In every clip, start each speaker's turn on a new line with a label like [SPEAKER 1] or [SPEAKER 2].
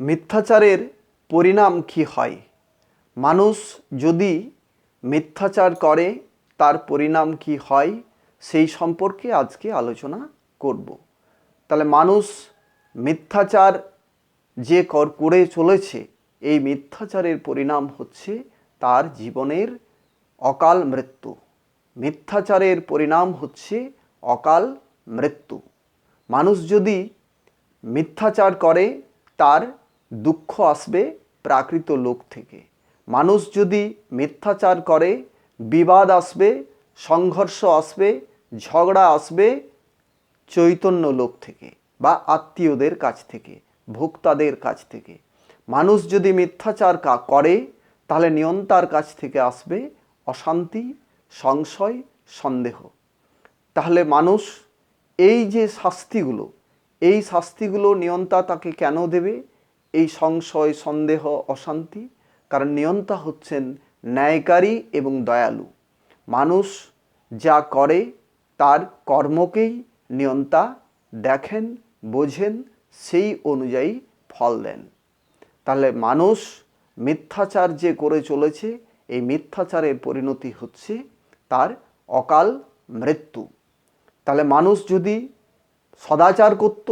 [SPEAKER 1] মিথ্যাচারের পরিণাম কি হয়? মানুষ যদি মিথ্যাচার করে, তার পরিণাম কি হয়? সেই সম্পর্কে আজকে আলোচনা করব। তাহলে মানুষ মিথ্যাচার যে কর, করে চলেছে, এই মিথ্যাচারের পরিণাম হচ্ছে তার জীবনের অকাল মৃত্যু। মিথ্যাচারের পরিণাম হচ্ছে অকাল মৃত্যু। মানুষ যদি মিথ্যাচার করে, তার দুঃখ আসবে প্রাকৃত লোক থেকে। মানুষ যদি মিথ্যাচার করে, বিবাদ আসবে, সংঘর্ষ আসবে, ঝগড়া আসবে চৈতন্য লোক থেকে বা আত্মীয়দের কাছ থেকে, ভোক্তাদের কাছ থেকে। মানুষ যদি মিথ্যাচার করে, তাহলে নিয়ন্তার কাছ থেকে আসবে অশান্তি, সংশয়, সন্দেহ। তাহলে মানুষ এই যে শাস্তিগুলো, এই শাস্তিগুলো নিয়ন্তা তাকে কেন দেবে? এই সংশয়, সন্দেহ, অশান্তি, কারণ নিয়ন্তা হচ্ছেন ন্যায়কারী এবং দয়ালু। মানুষ যা করে, তার কর্মকেই নিয়ন্তা দেখেন, বোঝেন, সেই অনুযায়ী ফল দেন। তাহলে মানুষ মিথ্যাচার যে করে চলেছে, এই মিথ্যাচারের পরিণতি হচ্ছে তার অকাল মৃত্যু। তাহলে মানুষ যদি সদাচার করত,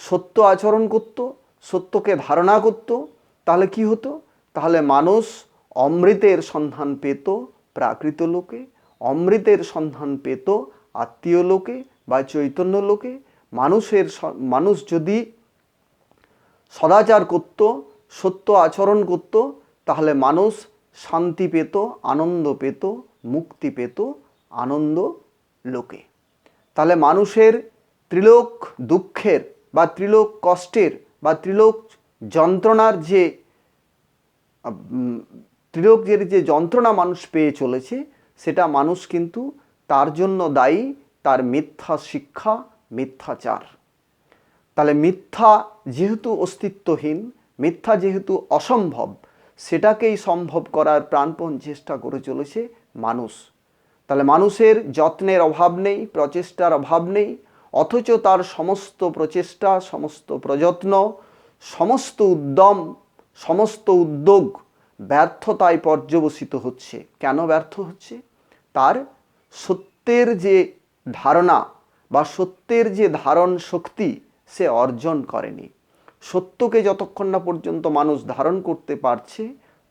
[SPEAKER 1] সত্য আচরণ করত সত্যকে ধারণা করত, তাহলে কি হতো? তাহলে মানুষ অমৃতের সন্ধান পেত প্রাকৃত লোকে, অমৃতের সন্ধান পেত আত্মীয় লোকে বা চৈতন্য লোকে। মানুষের মানুষ যদি সদাচার করত, সত্য আচরণ করত, তাহলে মানুষ শান্তি পেত, আনন্দ পেত, মুক্তি পেত আনন্দ লোকে। তাহলে মানুষের ত্রিলোক দুঃখের বা ত্রিলোক কষ্টের বা ত্রিলোক যন্ত্রণার যে ত্রিলোকের যে যন্ত্রণা মানুষ পেয়ে চলেছে, সেটা মানুষ কিন্তু তার জন্য দায়ী, তার মিথ্যা শিক্ষা মিথ্যাচার তাহলে মিথ্যা যেহেতু অস্তিত্বহীন, মিথ্যা যেহেতু অসম্ভব, সেটাকেই সম্ভব করার প্রাণপণ চেষ্টা করে চলেছে মানুষ। তাহলে মানুষের যত্নের অভাব নেই, প্রচেষ্টার অভাব নেই অথচ তার সমস্ত প্রচেষ্টা, সমস্ত প্রযত্ন, সমস্ত উদ্যম, সমস্ত উদ্যোগ ব্যর্থতায় পর্যবসিত হচ্ছে। কেন ব্যর্থ হচ্ছে? তার সত্যের যে ধারণা বা সত্যের যে ধারণ শক্তি সে অর্জন করেনি। সত্যকে যতক্ষণ না পর্যন্ত মানুষ ধারণ করতে পারছে,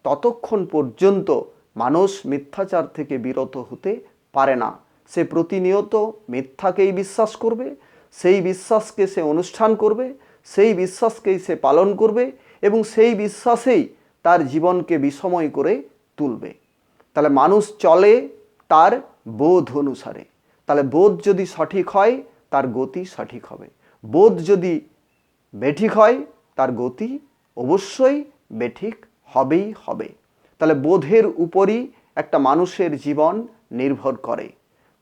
[SPEAKER 1] ততক্ষণ পর্যন্ত মানুষ মিথ্যাচার থেকে বিরত হতে পারে না। সে প্রতিনিয়ত মিথ্যাকেই বিশ্বাস করবে, সেই বিশ্বাসকে সে অনুষ্ঠান করবে, সেই বিশ্বাসকেই সে পালন করবে এবং সেই বিশ্বাসেই তার জীবনকে বিষময় করে তুলবে। তাহলে মানুষ চলে তার বোধ অনুসারে। তাহলে বোধ যদি সঠিক হয়, তার গতি সঠিক হবে। বোধ যদি বেঠিক হয়, তার গতি অবশ্যই বেঠিক হবেই হবে। তাহলে বোধের উপরই একটা মানুষের জীবন নির্ভর করে।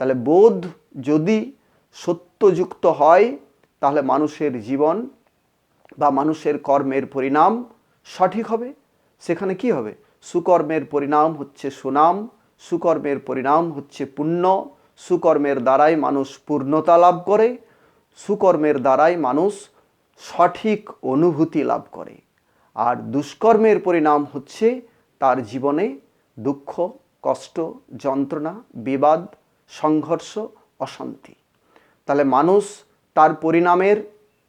[SPEAKER 1] তাহলে বোধ যদি সত্যযুক্ত হয়, তাহলে মানুষের জীবন বা মানুষের কর্মের পরিণাম সঠিক হবে। সেখানে কি হবে? সুকর্মের পরিণাম হচ্ছে সুনাম, সুকর্মের পরিণাম হচ্ছে পুণ্য, সুকর্মের দ্বারাই মানুষ পূর্ণতা লাভ করে, সুকর্মের দ্বারাই মানুষ সঠিক অনুভূতি লাভ করে। আর দুষ্কর্মের পরিণাম হচ্ছে তার জীবনে দুঃখ, কষ্ট, যন্ত্রণা, বিবাদ সংঘর্ষ, অশান্তি। তাহলে মানুষ তার পরিণামের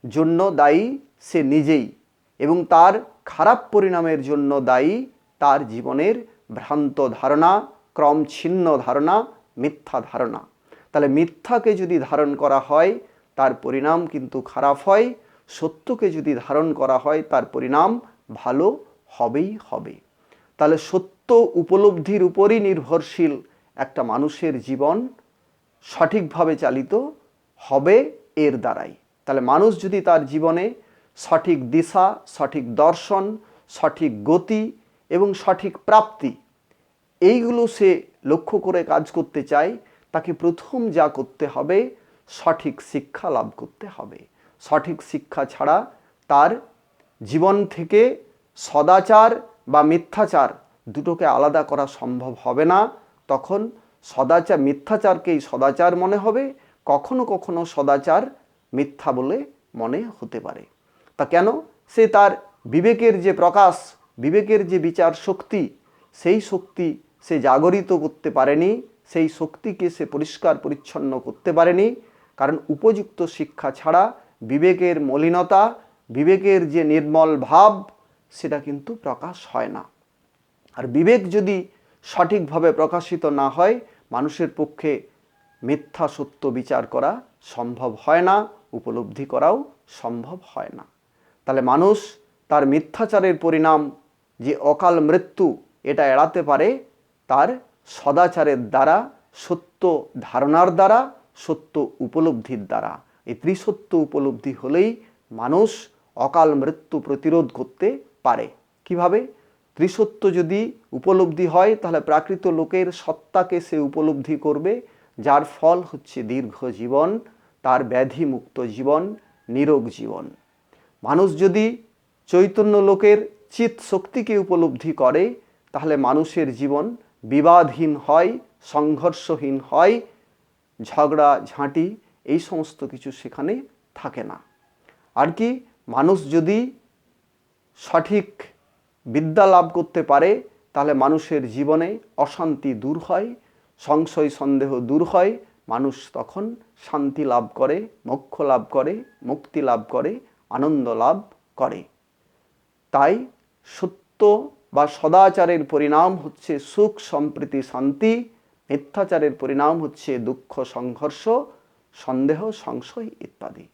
[SPEAKER 1] জন্য দায়ী, সে নিজেই। এবং তার খারাপ পরিণামের জন্য দায়ী, তার জীবনের ভ্রান্ত ধারণা, ক্রম ছিন্ন ধারণা, মিথ্যা ধারণা। তাহলে মিথ্যাকে যদি ধারণ করা হয়, তার পরিণাম কিন্তু খারাপ হয়। সত্যকে যদি ধারণ করা হয়, তার পরিণাম ভালো হবেই হবে। তাহলে সত্য উপলব্ধির উপরই নির্ভরশীল একটা মানুষের জীবন সঠিকভাবে চালিত হবে এর দ্বারাই। তাহলে মানুষ যদি তার জীবনে সঠিক দিশা, সঠিক দর্শন, সঠিক গতি এবং সঠিক প্রাপ্তি এইগুলো সে লক্ষ্য করে কাজ করতে চায়, তাকে প্রথম যা করতে হবে, সঠিক শিক্ষা লাভ করতে হবে। সঠিক শিক্ষা ছাড়া তার জীবন থেকে সদাচার বা মিথ্যাচার দুটোকে আলাদা করা সম্ভব হবে না। তখন সদাচার, মিথ্যাচারকেই সদাচার মনে হবে, কখনো কখনো সদাচার মিথ্যা বলে মনে হতে পারে। তা কেন? সে তার বিবেকের যে প্রকাশ, বিবেকের যে বিচার শক্তি, সেই শক্তি সে জাগরিত করতে পারেনি, সেই শক্তিকে সে পরিষ্কার পরিচ্ছন্ন করতে পারেনি। কারণ উপযুক্ত শিক্ষা ছাড়া বিবেকের মলিনতা, বিবেকের যে নির্মল ভাব, সেটা কিন্তু প্রকাশ হয় না। আর বিবেক যদি সঠিকভাবে প্রকাশিত না হয়, মানুষের পক্ষে মিথ্যা সত্য বিচার করা সম্ভব হয় না, উপলব্ধি করাও সম্ভব হয় না। তাহলে মানুষ তার মিথ্যাচারের পরিণাম যে অকাল মৃত্যু এটা এড়াতে পারে, তার সদাচারের দ্বারা, সত্য ধারণার দ্বারা, সত্য উপলব্ধির দ্বারা। এই ত্রিসত্য উপলব্ধি হলেই মানুষ অকাল মৃত্যু প্রতিরোধ করতে পারে। কীভাবে? ত্রিসত্য যদি উপলব্ধি হয়, তাহলে প্রাকৃত লোকের সত্তাকে সে উপলব্ধি করবে, যার ফল হচ্ছে দীর্ঘ জীবন, তার ব্যাধিমুক্ত জীবন, নিরোগ জীবন। মানুষ যদি চৈতন্য লোকের চিত শক্তিকে উপলব্ধি করে, তাহলে মানুষের জীবন বিবাদহীন হয়, সংঘর্ষহীন হয়, ঝগড়া, ঝাঁটি, এই সমস্ত কিছু সেখানে থাকে না। আর কি, মানুষ যদি সঠিক বিদ্যা লাভ করতে পারে, তাহলে মানুষের জীবনে অশান্তি দূর হয়, সংশয় সন্দেহ দূর হয়, মানুষ তখন শান্তি লাভ করে, মোক্ষ লাভ করে, মুক্তি লাভ করে, আনন্দ লাভ করে। তাই সত্য বা সদাচারের পরিণাম হচ্ছে সুখ, সম্প্রীতি, শান্তি, মিথ্যাচারের পরিণাম হচ্ছে দুঃখ, সংঘর্ষ, সন্দেহ, সংশয় ইত্যাদি।